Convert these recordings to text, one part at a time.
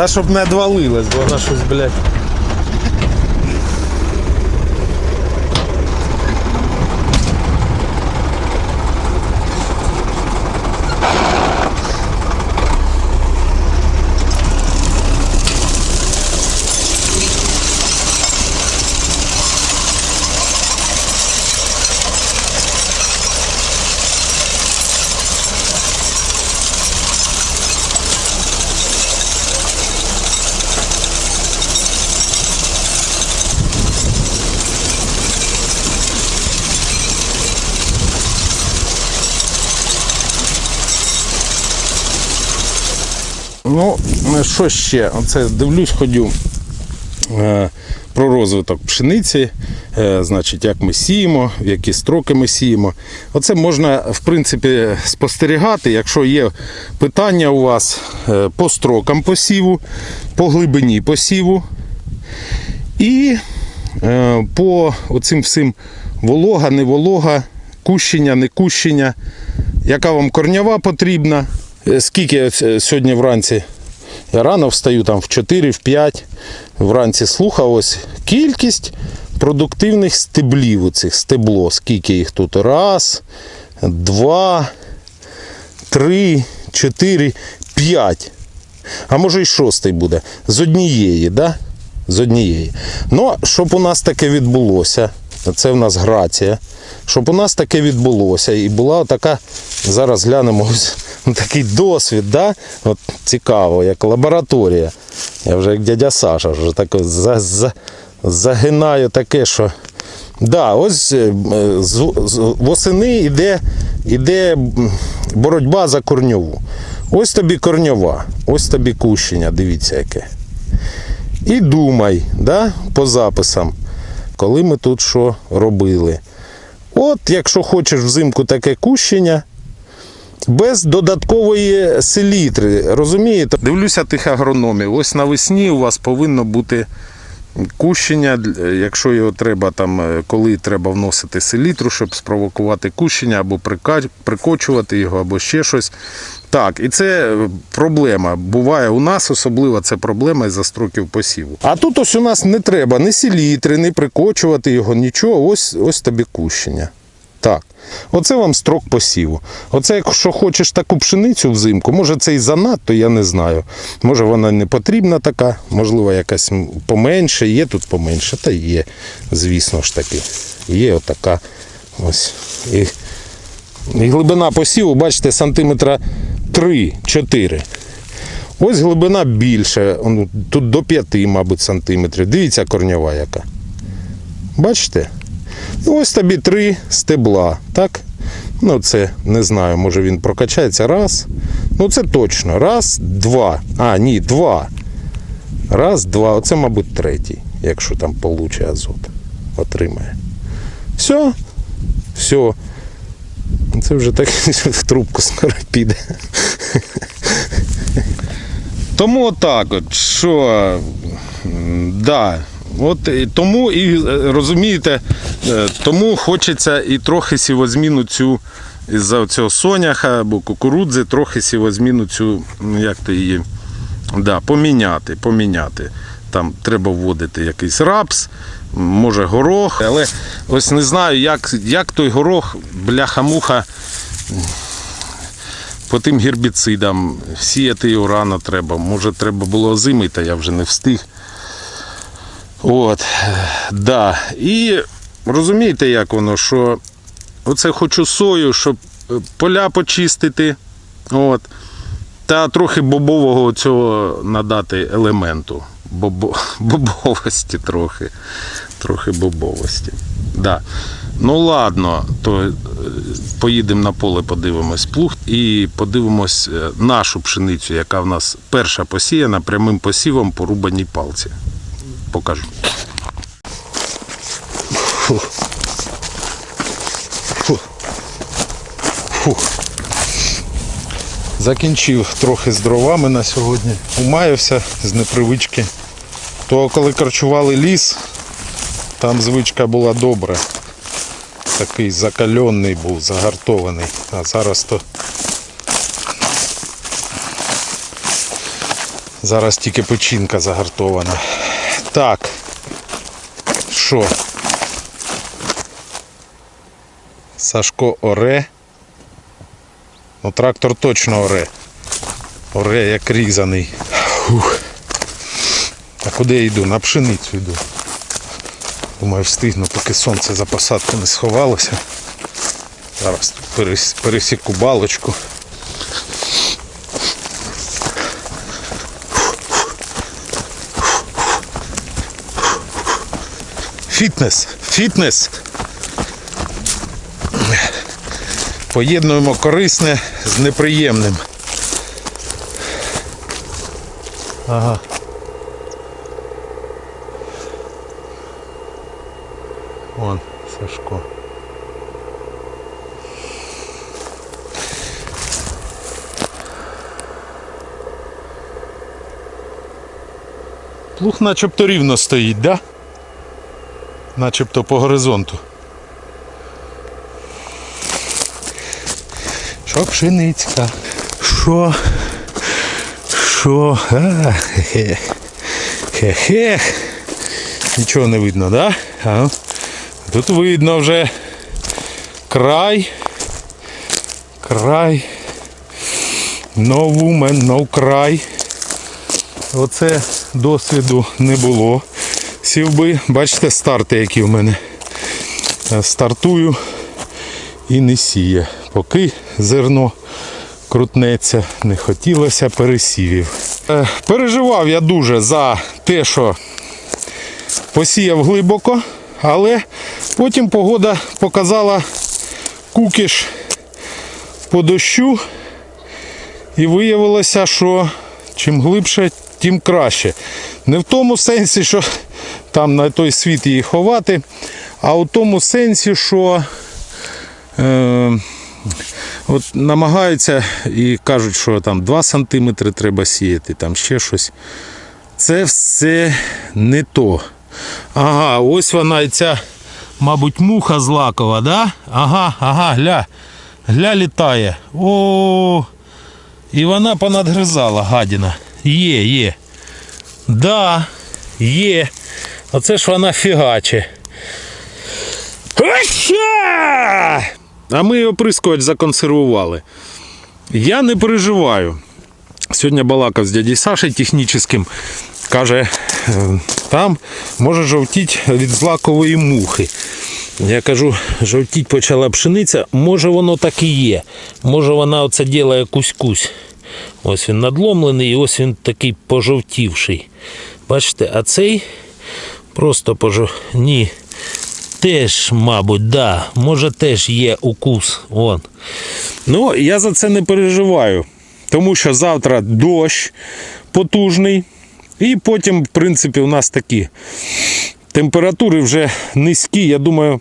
Та щоб не двалилась бо вона щось, блядь. Ну, що ще? Оце дивлюсь, ходю е, про розвиток пшениці, е, значить, як ми сіємо, в які строки ми сіємо. Оце можна, в принципі, спостерігати, якщо є питання у вас е, по строкам посіву, по глибині посіву. І по оцим всім волога, не волога, кущення, не кущення, яка вам корнява потрібна. Е, Скільки сьогодні вранці я рано встаю там в 4, в 5. Вранці слухав ось кількість продуктивних стеблів у цих стебло. Скільки їх тут? Раз, два, три, чотири, п'ять. А може і шостий буде. З однієї, да? З однієї. Ну, щоб у нас таке відбулося, це в нас грація. Щоб у нас таке відбулося і була така, зараз глянемо ось такий досвід, да? От цікаво, як лабораторія. Я вже як дядя Саша, вже так за, за, загинаю таке, що. Да, ось е, восени йде, йде боротьба за корньову. Ось тобі корньова, ось тобі кущення, дивіться яке. І думай, да, по записам, коли ми тут що робили. От, якщо хочеш взимку таке кущення, без додаткової селітри, розумієте? Дивлюся тих агрономів. Ось навесні у вас повинно бути кущення, якщо його треба там, е, коли треба вносити селітру, щоб спровокувати кущення, або прикочувати його, або ще щось. Так, і це е, проблема. Буває у нас особливо це проблема із-за строків посіву. А тут ось у нас не треба ні селітри, ні прикочувати його, нічого. Ось, ось тобі кущення. Так. Оце вам строк посіву. Оце, якщо хочеш таку пшеницю взимку, може це і занадто, я не знаю. Може вона не потрібна така, можливо, якась поменше, є тут поменше, та є, звісно ж таки. Є отака. Ось. І, і глибина посіву, бачите, сантиметра 3-4. Ось глибина більше, тут до 5, мабуть, сантиметрів. Дивіться корньова яка. Бачите? І ось тобі три стебла, так? Ну, це не знаю, може він прокачається. Раз. Ну, це точно. Раз, два. А, ні, два. Раз, два. Оце, мабуть, третій, якщо там получить азот. Отримає. Все. Все. Це вже так в трубку скоро піде. Тому отак от, що. Да, От тому і е, розумієте, е, тому хочеться і трохи сівозміну цю із-за цього соняха або кукурудзи, трохи сівозміну цю, ну, як то її, да, поміняти, поміняти. Там треба вводити якийсь рапс, може горох, але ось не знаю, як, як той горох, бляха-муха, по тим гербіцидам, сіяти його рано треба. Може, треба було озимий, та я вже не встиг. От, да. І розумієте, як воно, що оце хочу сою, щоб е, поля почистити. От, та трохи бобового цього надати елементу. Бобо, бобовості трохи. Трохи бобовості. Да. Ну ладно, то е, поїдемо на поле, подивимось плуг і подивимось е, нашу пшеницю, яка в нас перша посіяна прямим посівом по рубаній палці. Покажу. Фу. Фу. Закінчив трохи з дровами на сьогодні. Умаявся з непривички. То коли корчували ліс, там звичка була добра. Такий закальонний був, загартований. А зараз то Зараз тільки печінка загартована. Так. Що? Сашко оре. Ну, трактор точно оре. Оре як різаний. Фух. А куди я йду? На пшеницю йду. Думаю, встигну, поки сонце за посадку не сховалося. Зараз пересіку балочку. Фітнес, фітнес. Поєднуємо корисне з неприємним. Ага. Вон, Сашко. Плуг начебто рівно стоїть, да? Начебто по горизонту. Що пшеницька? Що? Що? А, хе-хе. Хе-хе. Нічого не видно, да? А? Тут видно вже край. Край. No woman, no край. Оце досвіду не було. Сів би, бачите, старти, які в мене. Е, Стартую і не сіє. Поки зерно крутнеться, не хотілося пересівів. Е, Переживав я дуже за те, що посіяв глибоко, але потім погода показала кукіш по дощу. І виявилося, що чим глибше, тим краще. Не в тому сенсі, що там на той світ її ховати, а у тому сенсі, що е, от намагаються і кажуть, що там 2 см треба сіяти, там ще щось. Це все не то. Ага, ось вона і ця, мабуть, муха злакова, да? Ага, ага, гля. Гля літає. О, і вона понадгризала, гадіна. Є, є. Да, є. Оце ж вона фігаче. А ми оприскувач законсервували. Я не переживаю. Сьогодні балакав з дядей Сашей технічним. Каже, е, там може жовтіть від злакової мухи. Я кажу, жовтіть почала пшениця, може воно так і є. Може вона оце ділає кусь-кусь. Ось він надломлений і ось він такий пожовтівший. Бачите, а цей просто пожов... Ні. Теж, мабуть, да. Може теж є укус. Вон. Ну, я за це не переживаю. Тому що завтра дощ потужний. І потім, в принципі, у нас такі температури вже низькі. Я думаю,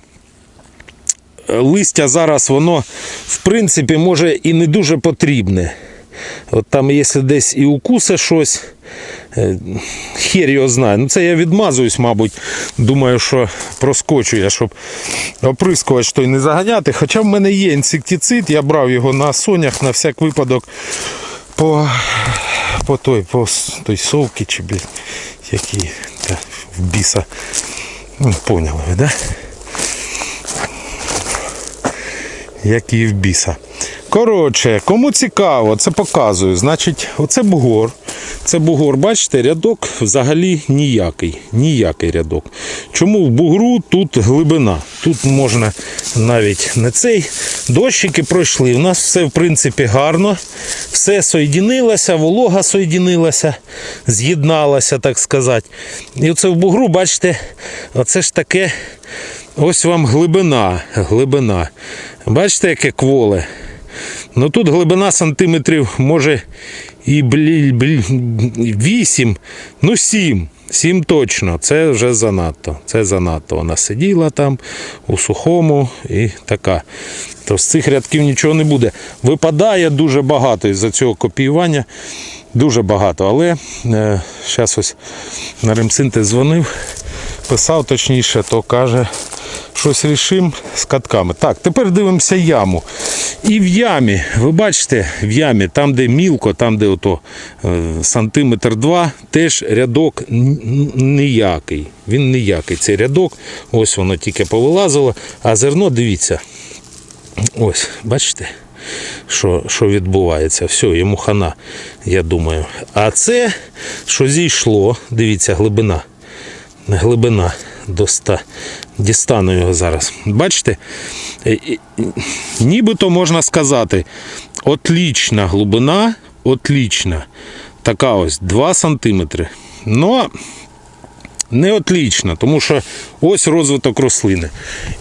листя зараз воно, в принципі, може і не дуже потрібне. От там, якщо десь і укусе щось, е, хер його знає. Ну це я відмазуюсь, мабуть. Думаю, що проскочу я, щоб оприскувач той не заганяти. Хоча в мене є інсектицид, я брав його на сонях на всяк випадок по, по той, по той совки чи блін, які та, в біса. Ну, поняли ви, да? Які в біса. Коротше, кому цікаво, це показую. Значить, оце бугор. Це бугор, бачите, рядок взагалі ніякий. Ніякий рядок. Чому в бугру тут глибина? Тут можна навіть не цей. Дощики пройшли. У нас все в принципі гарно. Все соєдинилося, волога соєдинилася, з'єдналася, так сказати. І оце в бугру, бачите, оце ж таке. Ось вам глибина. глибина. Бачите, яке кволе? Ну тут глибина сантиметрів може і блі, блі, 8, ну 7. 7 точно, це вже занадто. Це занадто. Вона сиділа там у сухому і така. То з цих рядків нічого не буде. Випадає дуже багато із-за цього копіювання. Дуже багато. Але е, зараз ось на ремсинте дзвонив, писав точніше, то каже, щось рішим з катками. Так, тепер дивимося яму. І в ямі, ви бачите, в ямі, там, де мілко, там, де ото е, сантиметр два, теж рядок ніякий. Він ніякий. Цей рядок, ось воно тільки повилазило, а зерно, дивіться, ось, бачите, що, що відбувається. Все, йому хана, я думаю. А це, що зійшло, дивіться, глибина. Глибина до 100. Дістану його зараз. Бачите? Е, Нібито можна сказати, отлічна глибина, отлічна. Така ось 2 см. Но не отлічна, тому що ось розвиток рослини.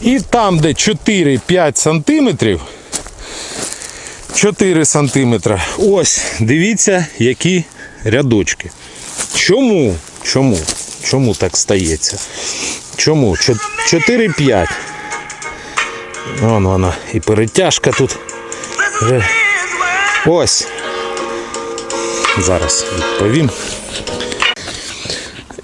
І там, де 4-5 сантиметрів, 4 сантиметра. Ось, дивіться, які рядочки. Чому? Чому? Чому так стається? Чому? 4-5. Вон вона. І перетяжка тут. Ось. Зараз відповім.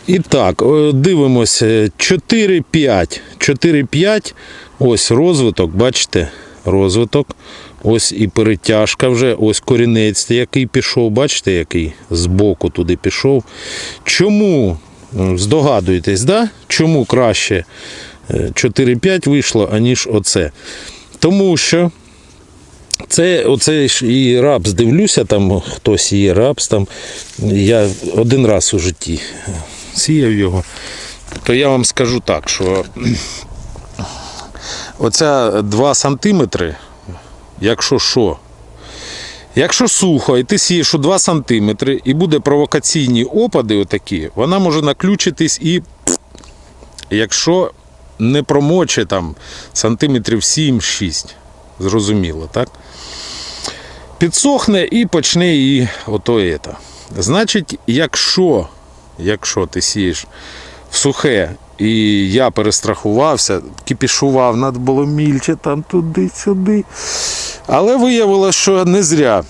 І так, дивимося. 4-5. 4-5. Ось розвиток, бачите, розвиток. Ось і перетяжка вже, ось корінець, який пішов, бачите, який збоку туди пішов. Чому? Здогадуєтесь, да? чому краще е, 4-5 вийшло, аніж оце? Тому що це оце ж і рапс дивлюся, там хтось є рапс, там я один раз у житті сіяв його. То я вам скажу так, що оця 2 сантиметри, якщо що, якщо сухо, і ти сієш у 2 сантиметри, і буде провокаційні опади, отакі, вона може наключитись і якщо не промоче там сантиметрів 7-6, зрозуміло, так? Підсохне і почне її ото ета. Значить, якщо, якщо ти сієш в сухе, і я перестрахувався, кипішував, треба було мільче там туди-сюди. Але виявилося, що не зря.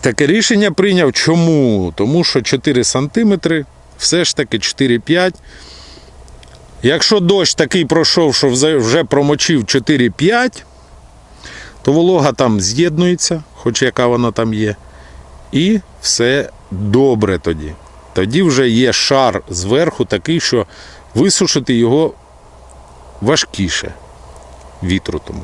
Таке рішення прийняв. Чому? Тому що 4 см, все ж таки 4-5. Якщо дощ такий пройшов, що вже промочив 4-5, то волога там з'єднується, хоч яка вона там є. І все добре тоді. Тоді вже є шар зверху такий, що висушити його важкіше вітру тому.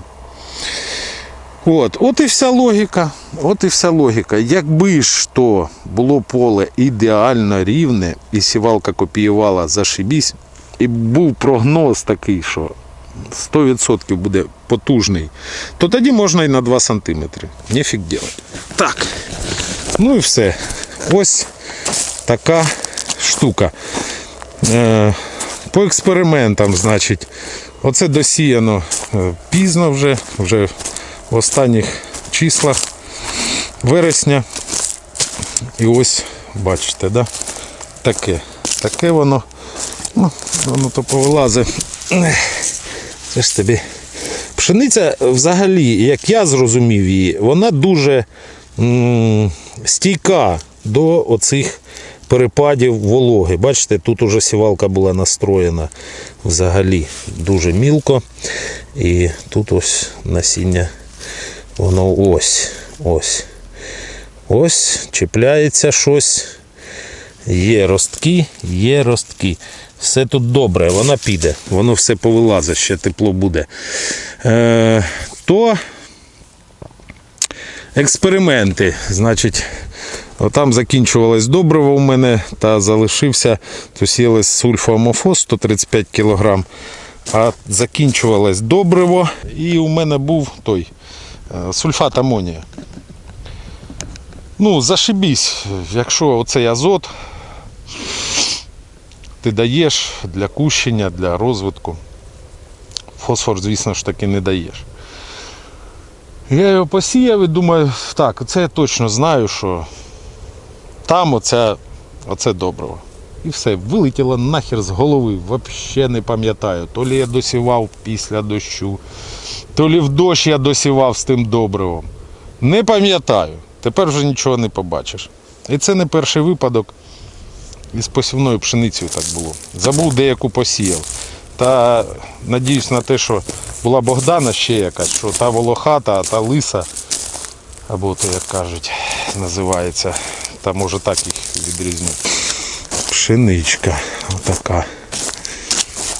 От, от і вся логіка. От і вся логіка. Якби ж то було поле ідеально рівне, і сівалка копіювала зашибісь, і був прогноз такий, що 100% буде потужний, то тоді можна і на 2 см. Нефіг делать. Так. Ну і все. Ось така штука. По експериментам, значить, оце досіяно е, пізно вже, вже в останніх числах вересня. І ось, бачите, да? таке. Таке воно. Ну, воно то повилазить. Це ж тобі. Пшениця взагалі, як я зрозумів її, вона дуже м, стійка до оцих перепадів вологи. Бачите, тут уже сівалка була настроєна взагалі дуже мілко. І тут ось насіння, воно ось, ось. Ось, чіпляється щось. Є ростки, є ростки. Все тут добре, вона піде, воно все повилазить, ще тепло буде. Е, то експерименти. Значить, отам закінчувалось добриво у мене та залишився, то сіялось сульфоамофос 135 кг. А закінчувалось добриво, і у мене був той е, сульфат амонія. Ну, зашибісь, якщо оцей азот ти даєш для кущення, для розвитку. Фосфор, звісно ж таки, не даєш. Я його посіяв і думаю, так, це я точно знаю, що там оце, оце добриво. І все, вилетіло нахер з голови, взагалі не пам'ятаю. То лі я досівав після дощу, то лі в дощ я досівав з тим добривом. Не пам'ятаю. Тепер вже нічого не побачиш. І це не перший випадок. І з посівною пшеницею так було. Забув, де яку посіяв. Та надіюсь на те, що була Богдана ще якась, що та волохата, а та лиса, або то як кажуть, називається. Та може так їх відрізню. Пшеничка отака.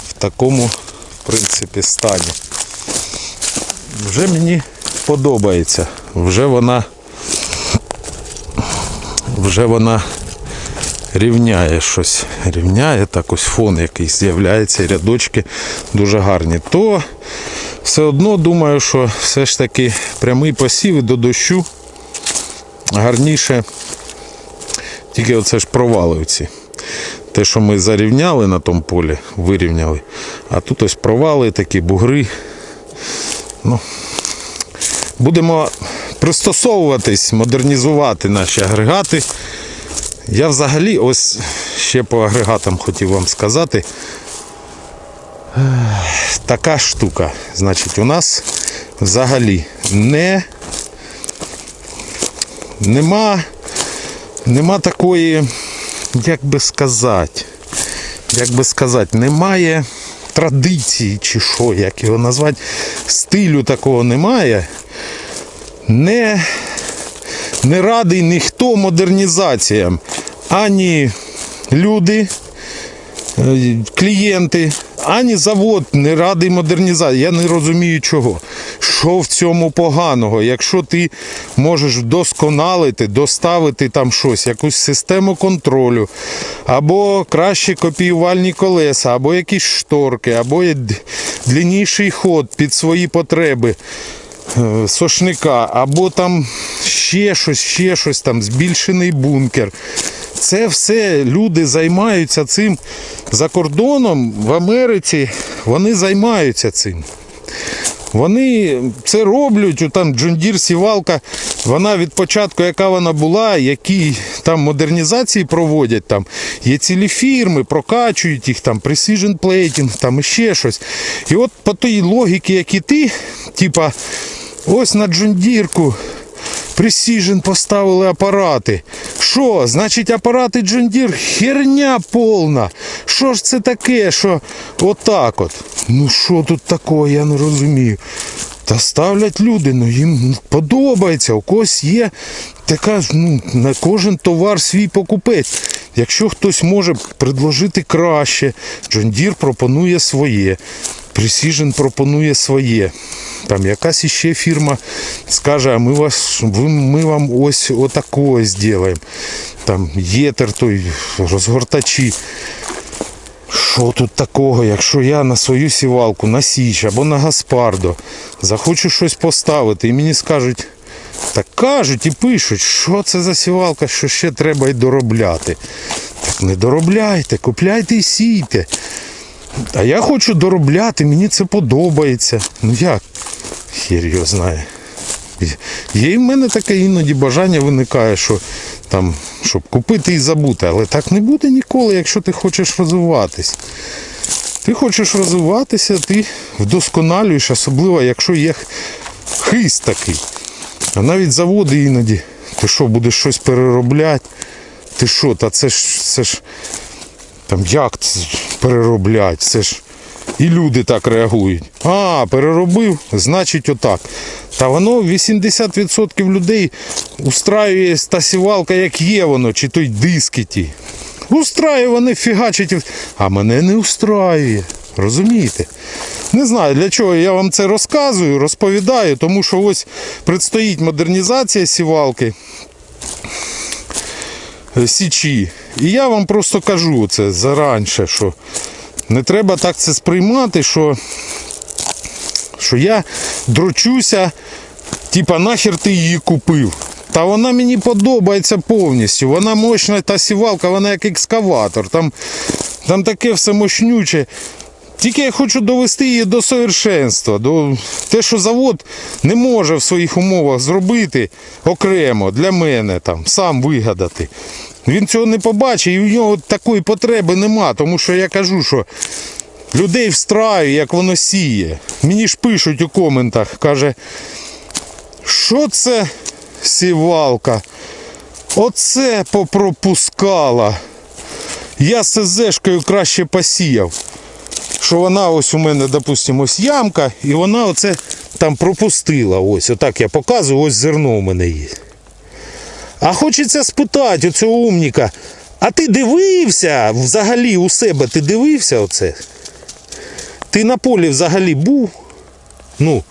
В такому, в принципі, стані. Вже мені подобається. Вже вона вже вона рівняє щось. Рівняє, так ось фон якийсь з'являється, рядочки дуже гарні. То все одно думаю, що все ж таки прямий посів до дощу гарніше. Тільки оце ж провали ці. Те, що ми зарівняли на тому полі, вирівняли. А тут ось провали, такі бугри. Ну, будемо пристосовуватись, модернізувати наші агрегати. Я взагалі ось ще по агрегатам хотів вам сказати. Така штука. Значить, у нас взагалі не нема, нема такої, як би сказати, як би сказати, немає традиції чи що, як його назвати, стилю такого немає. Не, не радий ніхто модернізаціям. Ані люди, е, клієнти, ані завод не радий модернізації. Я не розумію чого. Що в цьому поганого? Якщо ти можеш вдосконалити, доставити там щось, якусь систему контролю, або кращі копіювальні колеса, або якісь шторки, або є д- длинніший ход під свої потреби е, сошника, або там ще щось, ще щось там, збільшений бункер. Це все люди займаються цим за кордоном в Америці. Вони займаються цим. Вони це роблять, у там Джундір Сівалка, вона від початку, яка вона була, які там модернізації проводять, там є цілі фірми, прокачують їх, там Precision Plating, там іще щось. І от по тій логіці, як і ти, типа, ось на Джондірку Precision поставили апарати. Що? Значить, апарати John Deere херня повна. Що ж це таке, що отак от? Ну що тут такого, я не розумію. Та ставлять люди, ну їм подобається, у когось є така, ну, на кожен товар свій покупець. Якщо хтось може предложити краще, John Deere пропонує своє. Precision пропонує своє. Там якась іще фірма скаже, а ми, вас, ми вам ось отакого зробимо. Там єтер той, розгортачі. Що тут такого, якщо я на свою сівалку, на Січ або на Гаспардо захочу щось поставити і мені скажуть, так кажуть і пишуть, що це за сівалка, що ще треба й доробляти. Так не доробляйте, купляйте і сійте. А я хочу доробляти, мені це подобається. Ну як? Хір його знає. Є і в мене таке іноді бажання виникає, що там, щоб купити і забути, але так не буде ніколи, якщо ти хочеш розвиватись. Ти хочеш розвиватися, ти вдосконалюєш, особливо, якщо є хист такий. А навіть заводи іноді, ти що, будеш щось переробляти? Ти що, та це ж це ж там як це перероблять? Це ж і люди так реагують. А, переробив, значить отак. Та воно 80% людей устраює та сівалка, як є воно, чи той диски ті. Устраює вони фігачать, а мене не устраює. Розумієте? Не знаю для чого я вам це розказую, розповідаю, тому що ось предстоїть модернізація сівалки. е, Січі. І я вам просто кажу це заранше, що не треба так це сприймати, що, що я дрочуся, типа нахер ти її купив. Та вона мені подобається повністю. Вона мощна та сівалка, вона як екскаватор. Там, там таке все мощнюче. Тільки я хочу довести її до совершенства. До... Те, що завод не може в своїх умовах зробити окремо для мене, там, сам вигадати. Він цього не побачить і в нього такої потреби нема, тому що я кажу, що людей встраю, як воно сіє. Мені ж пишуть у коментах, каже, що це сівалка? Оце попропускала. Я з СЗшкою краще посіяв. що вона ось у мене, допустимо, ось ямка, і вона оце там пропустила. Ось, отак я показую, ось зерно у мене є. А хочеться спитати у цього умніка, а ти дивився взагалі у себе, ти дивився оце? Ти на полі взагалі був? Ну,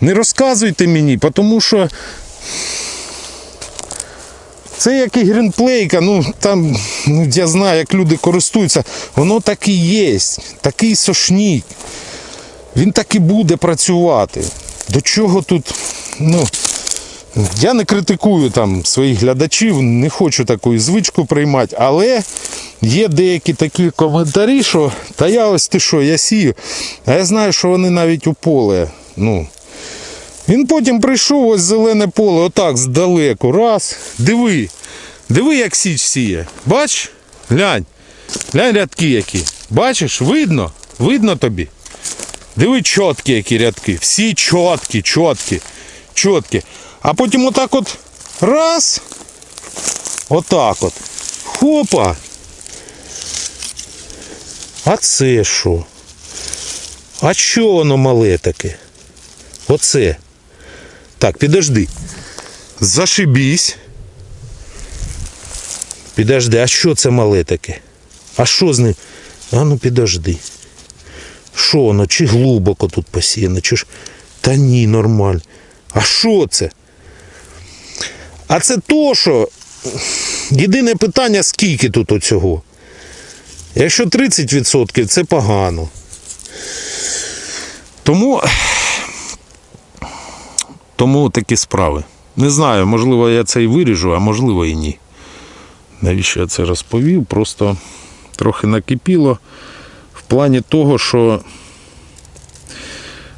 не розказуйте мені, тому що це як і грінплейка, ну там, ну я знаю, як люди користуються, воно так і є, такий сошнік. Він так і буде працювати. До чого тут, ну, я не критикую там своїх глядачів, не хочу таку звичку приймати, але є деякі такі коментарі, що та я ось ти що, я сію. А я знаю, що вони навіть у поле. Ну, він потім прийшов ось зелене поле, отак здалеку. Раз. Диви. Диви, як січ сіє. Бач? Глянь. Глянь рядки які. Бачиш, видно? Видно тобі? Диви чіткі які рядки. Всі чіткі, чіткі, чіткі. А потім отак от раз. Отак от. Хопа. А це що? А що воно мале таке? Оце. Так, підожди. Зашибісь. Підожди, а що це мале таке? А що з ним? А ну підожди. Що воно? Чи глибоко тут посіяно? Чи ж. Та ні, нормально. А що це? А це то, що єдине питання, скільки тут оцього. Якщо 30% це погано. Тому тому такі справи. Не знаю, можливо, я це і виріжу, а можливо і ні. Навіщо я це розповів? Просто трохи накипіло в плані того, що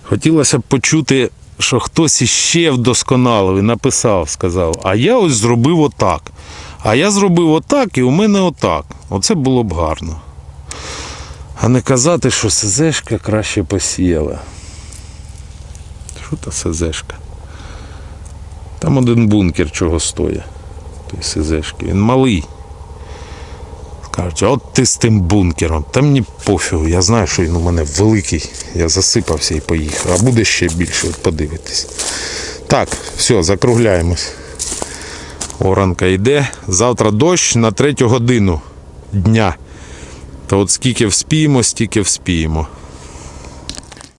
хотілося б почути, що хтось іще вдосконалив і написав, сказав, а я ось зробив отак. А я зробив отак і у мене отак. Оце було б гарно. А не казати, що СЗшка краще посіяла. Що та СЗшка? Там один бункер чого стоїть. Той СЗшки. Він малий. Кажуть, от ти з тим бункером. Та мені пофігу, я знаю, що він у мене великий. Я засипався і поїхав. А буде ще більше, от подивитись. Так, все, закругляємось. Оранка йде. Завтра дощ на третю годину дня. То от скільки вспіємо, стільки вспіємо.